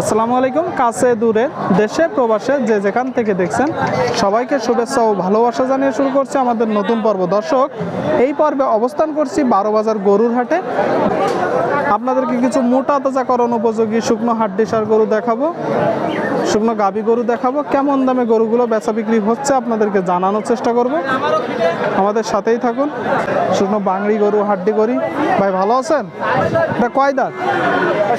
আসসালামু আলাইকুম কাছে দূরে দেশে প্রবাসে যে যেখান থেকে দেখছেন সবাইকে শুভেচ্ছা ও ভালোবাসা জানিয়ে শুরু করছি আমাদের নতুন পর্ব। দর্শক এই পর্বে অবস্থান করছি বারো বাজার গরুর হাটে। আপনাদেরকে কিছু মোটা তাজাকরণ উপযোগী শুকনো হাড্ডিসার গরু দেখাবো শুকনো গাবি গরু দেখাবো কেমন দামে গরুগুলো বেচা বিক্রি হচ্ছে আপনাদেরকে জানানোর চেষ্টা করব। আমাদের সাথেই থাকুন শুকনো বাংড়ি গরু হাড্ডি করি ভাই ভালো আছেন? এটা কয় দাঁত?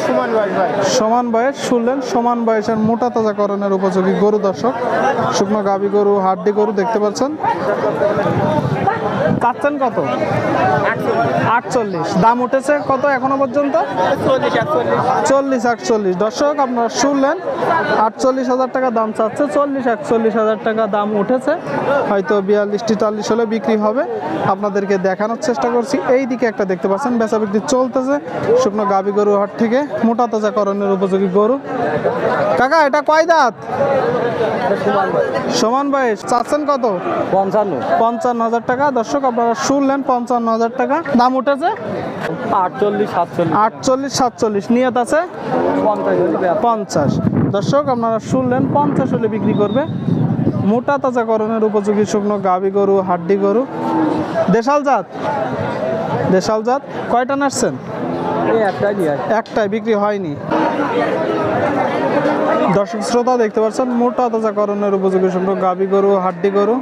সুমন ভাই। সমান বয়স শুনলেন, সমান বয়সের মোটা তাজাকরণের উপযোগী গরু দর্শক, শুকনো গাবি গরু, হাড্ডি গরু দেখতে পাচ্ছেন। চাচ্ছেন কত? আটচল্লিশ। দাম উঠেছে কত এখনও পর্যন্ত? চল্লিশ, আটচল্লিশ। দর্শক, আপনারা শুনলেন, আটচল্লিশ হাজার টাকা দাম চাচ্ছে, চল্লিশ, একচল্লিশ হাজার টাকা দাম উঠেছে। হয়তো বিয়াল্লিশ তেতাল্লিশ হলে বিক্রি হবে। আপনাদেরকে দেখানোর চেষ্টা করছি। এই দিকে একটা দেখতে পাচ্ছেন, বেচা বিক্রি চলতেছে। শুকনো গাবি গরু হাট থেকে মোটা তাজাকরণের উপযোগী গরু কাকা এটা কয় দাঁত? সমান বয়স। চাচ্ছেন কত? পঞ্চান্ন। পঞ্চান্ন হাজার টাকা। দর্শক আপনারা শুনলেন পঞ্চান্ন হাজার টাকা। দাম উঠেছে? আটচল্লিশ সাতচল্লিশ। আটচল্লিশ সাতচল্লিশ। নিয়ত আছে? পঞ্চাশ দর্শক আপনারা শুনলেন পঞ্চাশ হলে বিক্রি করবে। মোটা তাজাকরণের উপযোগী শুকনো গাবি গরু হাড্ডি গরু। দেশাল জাত? দেশাল জাত। কয়টা একটাই একটাই বিক্রি হয়নি। দর্শক শ্রোতা দেখতে পাচ্ছেন মোটা তাজাকরণের উপযোগী সম্পর্ক গাবি গরু হাড্ডি গরু।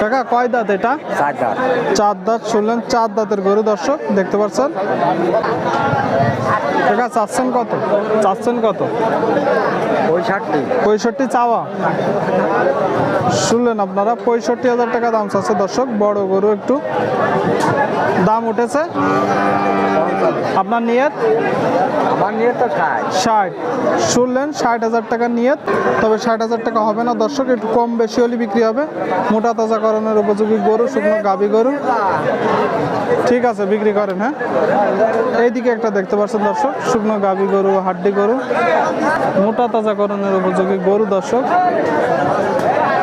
কাকা কয় দাঁত এটা? চার দাঁত। শুনলেন চার দাঁতের গরু দর্শক দেখতে পাচ্ছেন। কাকা চাচ্ছেন কত? চাচ্ছেন কত? ওই ষাটটি পঁয়ষট্টি চাওয়া। শুনলেন আপনারা পঁয়ষট্টি হাজার টাকা দাম চাচ্ছে দর্শক বড় গরু একটু। দাম উঠেছে? আপনার নিয়ত? আমার নিয়ে তো ষাট। ষাট। শুনলেন ষাট হাজার টাকা নিয়ত তবে ষাট হাজার টাকা হবে না। দর্শক একটু কম বেশি হলে বিক্রি হবে। মোটা তাজা তাজাকরণের উপযোগী গরু শুকনো গাবি গরু। ঠিক আছে বিক্রি করেন হ্যাঁ? এইদিকে একটা দেখতে পাচ্ছেন দর্শক শুকনো গাবি গরু হাড্ডি গরু। মোটা তাজা তাজাকরণের উপযোগী গরু দর্শক।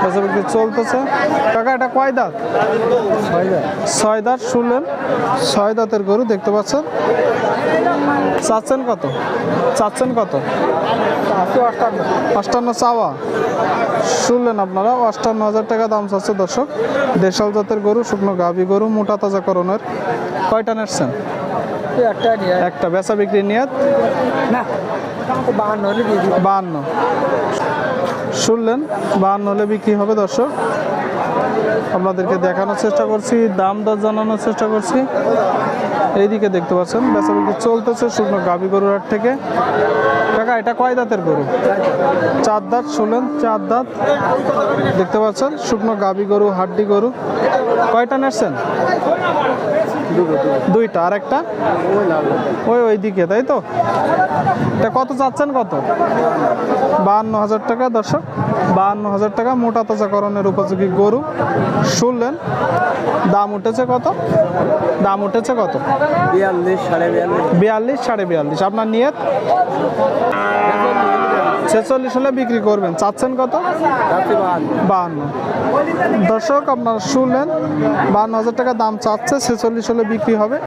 বেচা বিক্রি চলতেছে। টাকা এটা কয় দাঁত? ছয় দাঁত। শুনলেন? ছয় দাঁতের গরু দেখতে পাচ্ছেন? চাচ্ছেন কত? চাচ্ছেন কত? অষ্টান্ন। চাওয়া। শুনলেন আপনারা অষ্টান্ন হাজার টাকা দাম চাচ্ছে দর্শক। দেশাল জাতের গরু শুকনো গাভী গরু মোটা তাজাকরণের কয়টা নেটছেন একটা বেচা বিক্রি নিয়ে। না। বাহান্ন হলে বাহান্ন। শুনলেন বাহান্ন হলে বিক্রি হবে দর্শক। আপনাদেরকে দেখানোর চেষ্টা করছি, দাম দর জানানোর চেষ্টা করছি। এইদিকে দেখতে পাচ্ছেন বেচা চলতেছে শুকনো গাভী গরুর হাট থেকে। কাকা, এটা কয় দাঁতের গরু? চার দাঁত শুনলেন চার দাঁত। দেখতে পাচ্ছেন, শুকনো গাভী গরু, হাড্ডি গরু। কয়টা নেছেন দুইটা আর একটা ওই ওই দিকে তাই তো? এটা কত চাচ্ছেন কত? বাহান্ন হাজার টাকা, দর্শক। বাহান্ন হাজার টাকা মোটা তাজাকরণের উপযোগী গরু। শুনলেন দাম উঠেছে কত? দাম উঠেছে কত? বিয়াল্লিশ সাড়ে বিয়াল্লিশ। বিয়াল্লিশ সাড়ে বিয়াল্লিশ। আপনার নিয়ত? ছেচল্লিশ হলে বিক্রি করবেন। চাচ্ছেন কত? বাহান্ন। দর্শক আপনারা শুনলেন বাহান্ন হাজার টাকা দাম চাচ্ছে ছেচল্লিশ হলে বিক্রি হবে।